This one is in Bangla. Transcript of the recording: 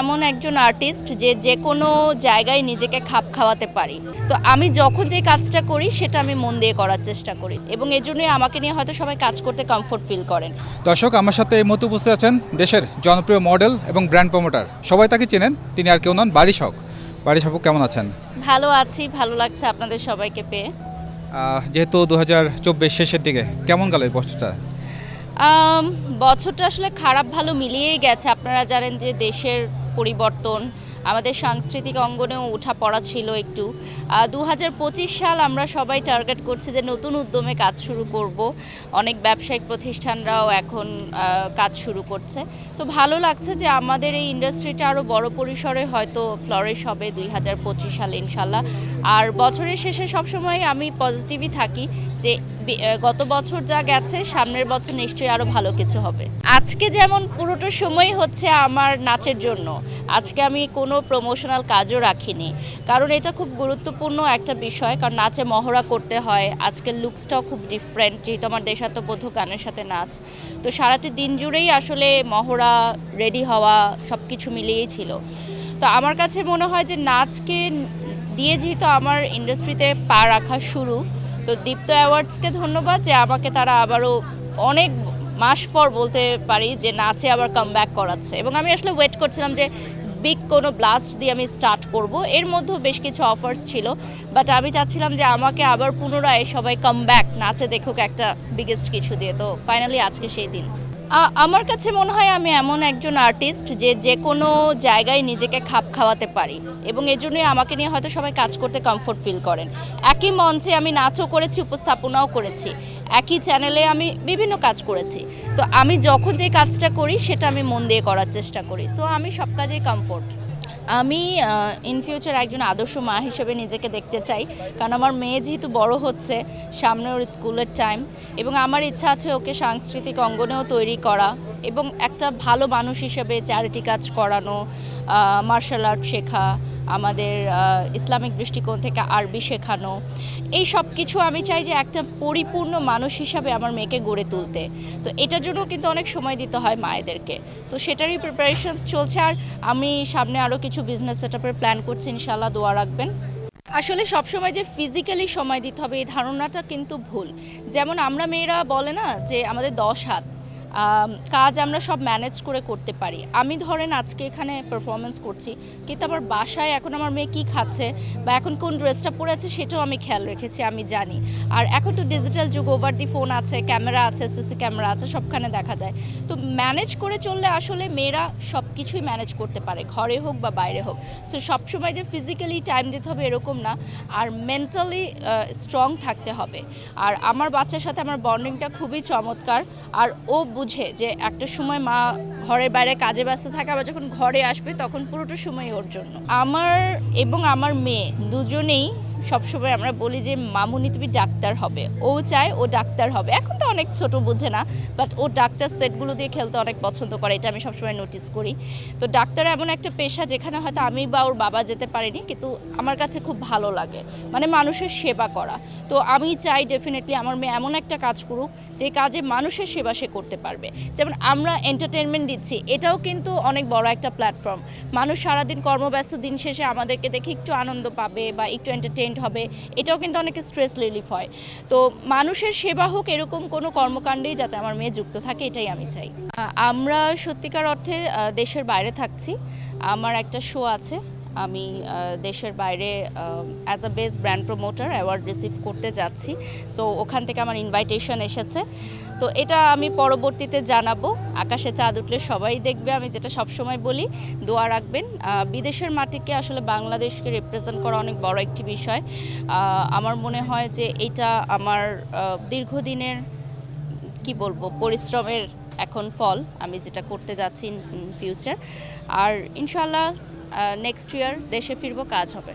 এমন একজন আর্টিস্ট যে যে কোনো জায়গায় নিজেকে খাপ খাওয়াতে পারি। তো আমি যখন যে কাজটা করি সেটা আমি মন দিয়ে করার চেষ্টা করি এবং এজন্যই আমাকে নিয়ে হয়তো সবাই কাজ করতে কমফোর্ট ফিল করেন। দর্শক আমার সাথে এই মতো উপস্থিত আছেন দেশের জনপ্রিয় মডেল এবং ব্র্যান্ড প্রমোটার সবাই তাকে চেনেন তিনি আর কেউ নন বারিশ হক বারিশ হক কেমন আছেন? ভালো আছি ভালো লাগছে আপনাদের সবাইকে পেয়ে। যেহেতু দু হাজার চব্বিশ শেষের দিকে কেমন গেল এই বছরটা? বছরটা আসলে খারাপ ভালো মিলিয়েই গেছে। আপনারা জানেন যে দেশের পরিবর্তন। আমাদের সাংস্কৃতিক অঙ্গনেও উঠা পড়া ছিল একটু। দু হাজার পঁচিশ সাল আমরা সবাই টার্গেট করছি যে নতুন উদ্যমে কাজ শুরু করব। অনেক ব্যবসায়িক প্রতিষ্ঠানরাও এখন কাজ শুরু করছে। তো ভালো লাগছে যে আমাদের এই ইন্ডাস্ট্রিটা আরও বড় পরিসরে হয়তো ফ্লরেশ হবে দুই হাজার পঁচিশ সালে ইনশাল্লাহ। আর বছরের শেষে সবসময় আমি পজিটিভই থাকি যে গত বছর যা গেছে, সামনের বছর নিশ্চয়ই আরও ভালো কিছু হবে। আজকে যেমন পুরোটা সময় হচ্ছে আমার নাচের জন্য, আজকে আমি কোনো প্রমোশনাল কাজও রাখিনি। কারণ এটা খুব গুরুত্বপূর্ণ একটা বিষয়, কারণ নাচে মহড়া করতে হয়, আজকের লুকসটাও খুব ডিফারেন্ট যেহেতু আমার দেশাত্মবোধক গানের সাথে নাচ। তো সারাটি দিন জুড়েই আসলে মহড়া রেডি হওয়া সব কিছু মিলিয়েই ছিল। তো আমার কাছে মনে হয় যে নাচকে দিয়ে যেহেতু আমার ইন্ডাস্ট্রিতে পা রাখা শুরু, তো দীপ্ত অ্যাওয়ার্ডসকে ধন্যবাদ যে আমাকে তারা আবারও অনেক মাস পর বলতে পারি যে নাচে আবার কাম করাচ্ছে। এবং আমি আসলে ওয়েট করছিলাম যে বিগ কোনো ব্লাস্ট দিয়ে আমি স্টার্ট করব। এর মধ্যেও বেশ কিছু অফার্স ছিল বাট আমি চাচ্ছিলাম যে আমাকে আবার পুনরায় সবাই কাম ব্যাক নাচে দেখুক একটা বিগেস্ট কিছু দিয়ে। তো ফাইনালি আজকে সেই দিন। আমার কাছে মনে হয় আমি এমন একজন আর্টিস্ট যে যে কোনো জায়গায় নিজেকে খাপ খাওয়াতে পারি এবং এজন্যই আমাকে নিয়ে হয়তো সবাই কাজ করতে কমফোর্ট ফিল করেন। একই মঞ্চে আমি নাচও করেছি, উপস্থাপনাও করেছি। একই চ্যানেলে আমি বিভিন্ন কাজ করেছি। তো আমি যখন যে কাজটা করি সেটা আমি মন দিয়ে করার চেষ্টা করি। সো আমি সব কাজেই কমফোর্ট আমি ইন ফিউচার একজন আদর্শ মা হিসেবে নিজেকে দেখতে চাই। কারণ আমার মেয়ে যেহেতু বড় হচ্ছে সামনে ওর স্কুলের টাইম এবং আমার ইচ্ছা আছে ওকে সাংস্কৃতিক অঙ্গনেও তৈরি করা। এবং একটা ভালো মানুষ হিসেবে চ্যারিটি কাজ করানো মার্শাল আর্ট শেখা, আমাদের ইসলামিক দৃষ্টিকোণ থেকে আরবি শেখানো, এই সব কিছু আমি চাই যে একটা পরিপূর্ণ মানুষ হিসাবে আমার মেয়েকে গড়ে তুলতে। তো এটার জন্য কিন্তু অনেক সময় দিতে হয় মায়েদেরকে। তো সেটারই প্রিপারেশনস চলছে আর আমি সামনে আরও কিছু বিজনেস সেট প্ল্যান করছি ইনশাল্লাহ দোয়া রাখবেন। আসলে সবসময় যে ফিজিক্যালি সময় দিতে হবে, এই ধারণাটা কিন্তু ভুল। যেমন আমরা মেয়েরা বলে না যে আমাদের দশ হাত কাজ আমরা সব ম্যানেজ করে করতে পারি। আমি ধরেন আজকে এখানে পারফরমেন্স করছি, কিন্তু আবার বাসায় এখন আমার মেয়ে কী খাচ্ছে বা এখন কোন ড্রেসটা পরে আছে সেটাও আমি খেয়াল রেখেছি, আমি জানি। আর এখন তো ডিজিটাল যুগ ওভার দি ফোন আছে ক্যামেরা আছে সিসি ক্যামেরা আছে, সবখানে দেখা যায়। তো ম্যানেজ করে চললে আসলে মেয়েরা সব কিছুই ম্যানেজ করতে পারে, ঘরে হোক বা বাইরে হোক। সো সবসময় যে ফিজিক্যালি টাইম দিতে হবে এরকম না, আর মেন্টালি স্ট্রং থাকতে হবে। আর আমার বাচ্চার সাথে আমার বন্ডিংটা খুবই চমৎকার, আর ও বুঝে যে একটা সময় মা ঘরের বাইরে কাজে ব্যস্ত থাকে, আবার যখন ঘরে আসবে তখন পুরোটা সময় ওর জন্য। আমার এবং আমার মেয়ে দুজনেই সবসময় আমরা বলি যে, মামুনি, তুমি ডাক্তার হবে। ও চায় ও ডাক্তার হবে। এখন তো অনেক ছোট, বোঝে না। বাট ও ডাক্তার সেটগুলো দিয়ে খেলতে অনেক পছন্দ করে। এটা আমি সবসময় নোটিস করি। তো ডাক্তার এমন একটা পেশা যেখানে হয়তো আমি বা ওর বাবা যেতে পারিনি, কিন্তু আমার কাছে খুব ভালো লাগে। মানে মানুষের সেবা করা। তো আমি চাই ডেফিনেটলি আমার মেয়ে এমন একটা কাজ করুক, যে কাজে মানুষের সেবা সে করতে পারবে। যেমন আমরা এন্টারটেনমেন্ট দিচ্ছি, এটাও কিন্তু অনেক বড় একটা প্ল্যাটফর্ম মানুষ সারাদিন কর্মব্যস্ত, দিন শেষে আমাদেরকে দেখে একটু আনন্দ পাবে বা একটু এন্টারটেইনড হবে। এটাও কিন্তু অনেক স্ট্রেস রিলিফ হয়। তো মানুষের সেবা হোক, এরকম কোনো কর্মকাণ্ডেই যাতে আমার মেয়ে যুক্ত থাকে, এটাই আমি চাই। আমরা সত্যিকার অর্থে দেশের বাইরে থাকছি। আমার একটা শো আছে। আমি দেশের বাইরে as a best brand promoter award receive করতে যাচ্ছি। সো ওখান থেকে আমার ইনভাইটেশন এসেছে। তো এটা আমি পরবর্তীতে জানাব। আকাশে চাঁদ উঠলে সবাই দেখবে, আমি যেটা সবসময় বলি, দোয়া রাখবেন। বিদেশের মাটিকে আসলে বাংলাদেশকে রিপ্রেজেন্ট করা অনেক বড় একটি বিষয়। আমার মনে হয় যে এটা আমার দীর্ঘদিনের, কি বলব, পরিশ্রমের এখন ফল। আমি যেটা করতে যাচ্ছি ইন ফিউচার আর ইনশাল্লাহ নেক্সট ইয়ার দেশে ফিরবো কাজ হবে।